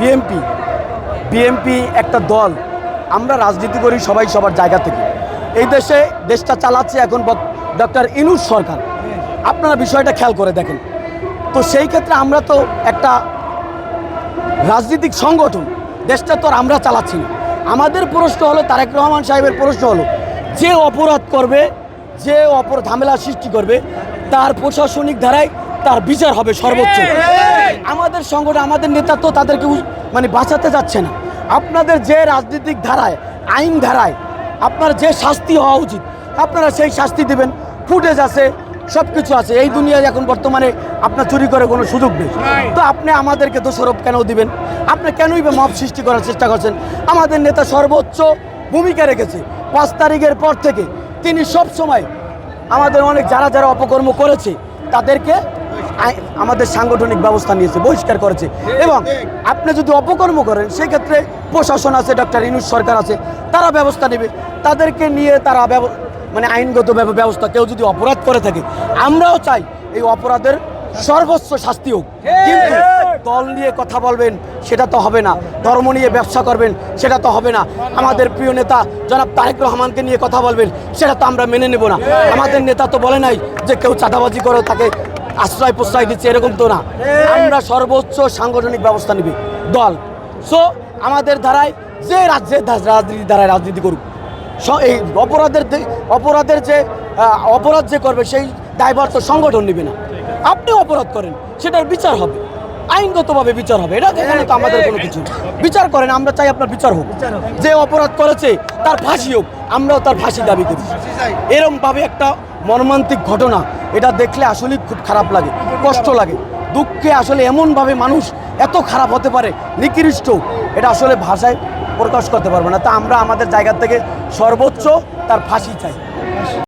BMP BMP একটা দল। আমরা রাজনীতি করি সবাই সবার জায়গা থেকে। এই দেশে দেশটা চালাচ্ছে এখন ডক্টর ইনুস সরকার। আপনারা বিষয়টা খেয়াল করে দেখেন। তো সেই ক্ষেত্রে আমরা তো একটা রাজনৈতিক সংগঠন। দেশটা তো আর আমরা চালাচ্ছি না। আমাদের প্রশ্ন হলো, তারেক রহমান সাহেবের প্রশ্ন হলো, যে অপরাধ করবে, যে অপর ঝামেলা সৃষ্টি করবে, তার প্রশাসনিক ধারায় তার বিচার হবে সর্বোচ্চ। আমাদের সংগঠন আমাদের নেতা তো তাদেরকে মানে বাঁচাতে যাচ্ছে না। আপনাদের যে রাজনৈতিক ধারায় আইন ধারায় আপনার যে শাস্তি হওয়া উচিত আপনারা সেই শাস্তি দেবেন। ফুটেজ আছে সব কিছু আছে। এই দুনিয়ায় এখন বর্তমানে আপনার চুরি করে কোনো সুযোগ নেই। তো আপনি আমাদেরকে দোষারোপ কেন দিবেন? আপনি কেনই বা মব সৃষ্টি করার চেষ্টা করছেন? আমাদের নেতা সর্বোচ্চ ভূমিকা রেখেছে। পাঁচ তারিখের পর থেকে তিনি সব সময় আমাদের অনেক যারা যারা অপকর্ম করেছে তাদেরকে আমাদের সাংগঠনিক ব্যবস্থা নিয়েছে, বহিষ্কার করেছে। এবং আপনি যদি অপকর্ম করেন, সেক্ষেত্রে প্রশাসন আছে ডক্টর ইনুস সরকার আছে, তারা ব্যবস্থা নেবে। তাদেরকে নিয়ে তারা মানে আইনগত ব্যবস্থা, কেউ যদি অপরাধ করে থাকে, আমরাও চাই এই অপরাধের সর্বোচ্চ শাস্তি হোক। কিন্তু দল নিয়ে কথা বলবেন, সেটা তো হবে না। ধর্ম নিয়ে ব্যবসা করবেন, সেটা তো হবে না। আমাদের প্রিয় নেতা জনাব তারেক রহমানকে নিয়ে কথা বলবেন, সেটা তো আমরা মেনে নেব না। আমাদের নেতা তো বলে নাই যে কেউ চাঁদাবাজি করে তাকে আশ্রয় প্রশ্রয় দিচ্ছে এরকম তো না। আমরা সর্বোচ্চ সাংগঠনিক ব্যবস্থা নিবি দল। সো আমাদের ধারায় যে রাজ্যের রাজনীতি ধারায় রাজনীতি করুক এই অপরাধের অপরাধের যে অপরাধ যে করবে সেই দায়ভার তো সংগঠন নেবে না। আপনি অপরাধ করেন সেটার বিচার হবে। আইনগতভাবে বিচার হবে এটা এখানে তো আমাদের কোনো কিছু। বিচার করেন আমরা চাই আপনার বিচার হোক। যে অপরাধ করেছে তার ফাঁসি হোক আমরাও তার ফাঁসি দাবি করি। এরমভাবে একটা মর্মান্তিক ঘটনা এটা দেখলে আসলে খুব খারাপ লাগে, কষ্ট লাগে। দুঃখে আসলে এমনভাবে মানুষ এত খারাপ হতে পারে, নিকৃষ্ট। এটা আসলে ভাষায় প্রকাশ করতে পারবে না। তা আমরা আমাদের জায়গা থেকে সর্বোচ্চ তার ফাঁসি চাই।